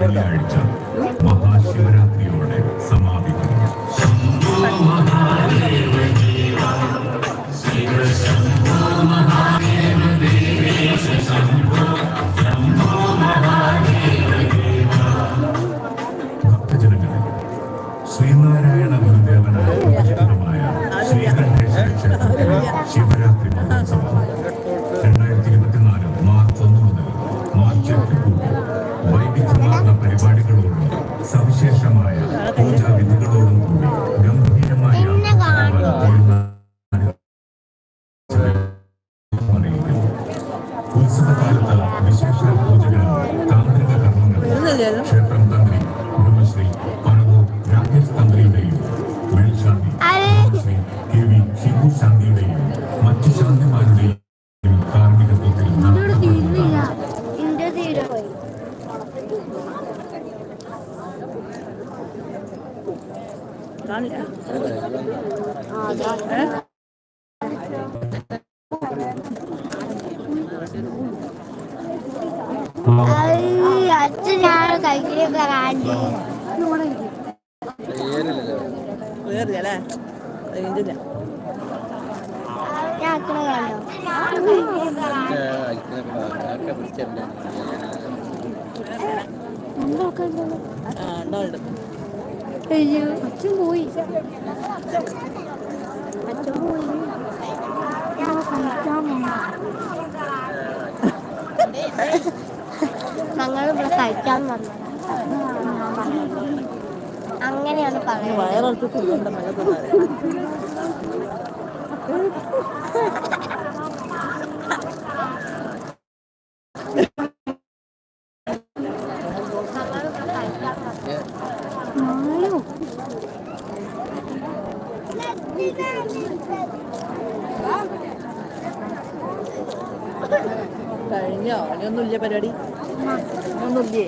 വെള്ളിയാഴ്ച മഹാശിവരാത്രിയോടെ സമാപിക്കും. ഭക്തജനങ്ങളെ ശ്രീനാരായണ ഗുരുദേവനായ ശ്രീകണ്ഠേശ്വര ക്ഷേത്രത്തിലെ ശിവരാത്രി മഹോത്സവം. കാണില്ല അച്ഛൻ ഞാൻ കഴിക്കൊക്കെ കാണ്ടി വേറില്ല ഇതില്ല ഞാൻ അച്ഛനെ കണ്ടോ അയ്യോ അച്ഛൻ പോയി അച്ഛൻ പോയി ഞങ്ങൾ ഇവിടെ കഴിക്കാൻ വന്നു. അങ്ങനെയാണ് പറയുന്നത് വയറിറച്ച് തിന്നണ്ട നല്ല തിന്നാതെ ഞങ്ങളിവിടെ കഴിക്കാൻ വന്നു കഴിഞ്ഞോ? ഇനിയൊന്നുമില്ല പരിപാടി? ഒന്നുമില്ലേ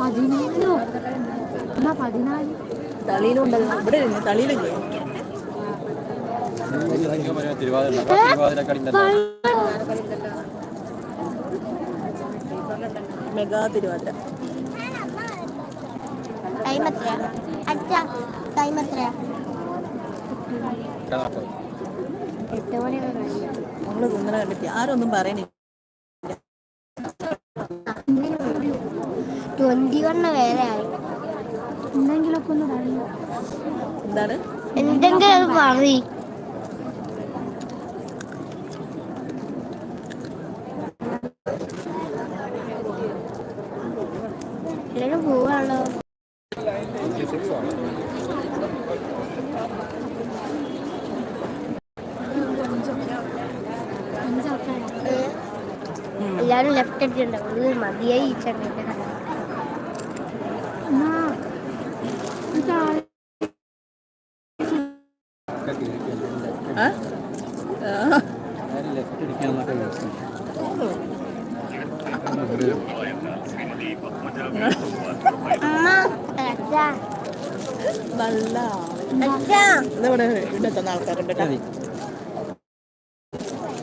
പതിനാലോ എന്നാ പതിനാല് തളിയിലുണ്ടല്ലോ. ഇവിടെ തളിയിലില്ലേ? മെഗാ തിരുവാതിര. ടൈം എത്രയാ അച്ഛാ ടൈം എത്രയാ എട്ട് മണിയൊക്കെ നമ്മൾ തിന്നണ കണ്ടിട്ട് ആരൊന്നും പറയണില്ല ട്വന്റി വണ്ണ് വേറെ ആയി എന്തെങ്കിലുമൊക്കെ ഒന്ന് പറയൂ എന്താണ് എന്തെങ്കിലും പറയ് എല്ലാരും പോവാണല്ലോ എല്ലാരും ലെഫ്റ്റ് അടിച്ചിട്ടുണ്ടാവും ഇത് മതിയായി ഈ അച്ഛാ. നല്ല ഇവിടെ തന്ന ആൾക്കാരുണ്ട്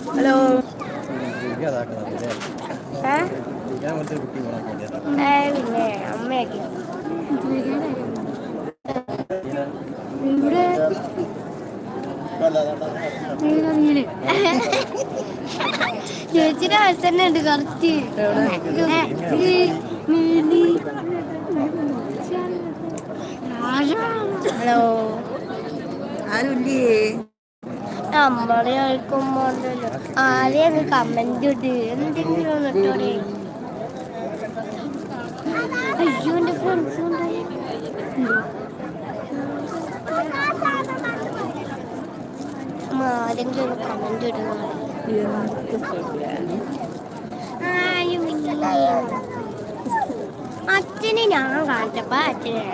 ഹലോ. അമ്മയൊക്കെ ഇവിടെ ചേച്ചിയുടെ അവസ്ഥ തന്നെ ഉണ്ട് കറക്റ്റ് ഹലോ ആരുല്ലേ നമ്മളെ ആർക്കും ആരെയൊക്കെ കമന്റ് ഇട്ട് എന്തെങ്കിലും ഒന്ന് ആരെങ്കിലും ഒന്ന് കമന്റ് ഇടുന്നു? അച്ഛനെ ഞാൻ കാണിച്ചപ്പോ അച്ഛനെ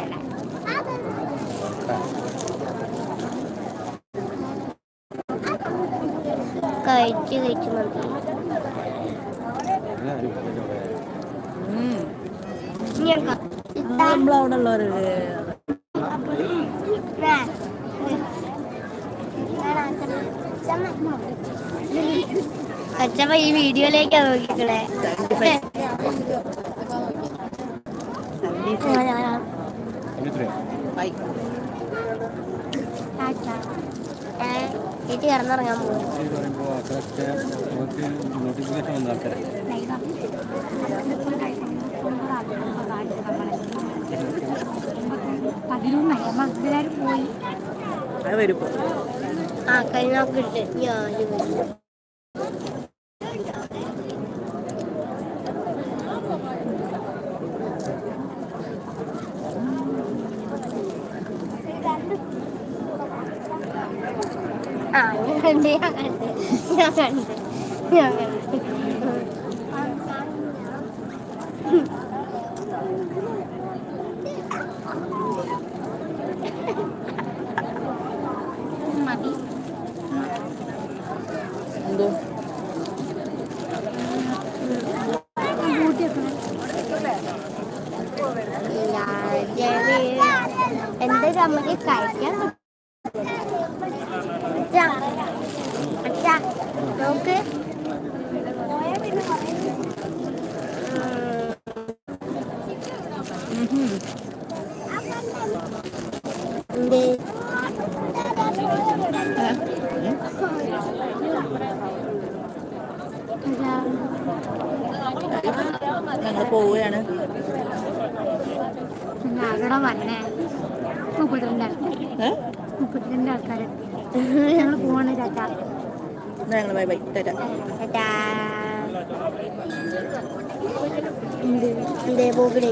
കഴിച്ച് കഴിച്ച് മതി. ഞാൻ നമ്മളവിടെ ഉള്ളവരല്ലേ. അച്ഛമ്മ. ഈ വീഡിയോയിലേക്കാ നോക്കിക്കളെ ചേച്ചി കിടന്നുറങ്ങാൻ പോകും നോട്ടിഫിക്കേഷൻ വന്ന ആൾക്കാരെ പതിനൊന്നായി അമ്മ എല്ലാവരും പോയി. അത് വരും ഇപ്പൊ. ആ കഴിഞ്ഞോക്കിട്ട് ഞാൻ വരും. ആ ഞാൻ കണ്ട് ഞാൻ കണ്ട്. ഞാൻ കണ്ട്. ഞാൻ കണ്ട് മതി എന്തോ എന്തൊരു അമ്മയ്ക്ക് കഴിക്കാൻ അച്ഛാ, അച്ഛാ, നോക്ക് എന്ത് ഞങ്ങൾ പോവുകയാണ് അവിടെ വന്നേ മുപ്പത്തിരണ്ട് ആൾക്കാർ ഞങ്ങൾ പോവാണ് ചേട്ടാ ഞങ്ങൾ ബൈ ബൈ. ടാറ്റ. ചേട്ടാ എന്ത്? എന്തേ? പോകണേ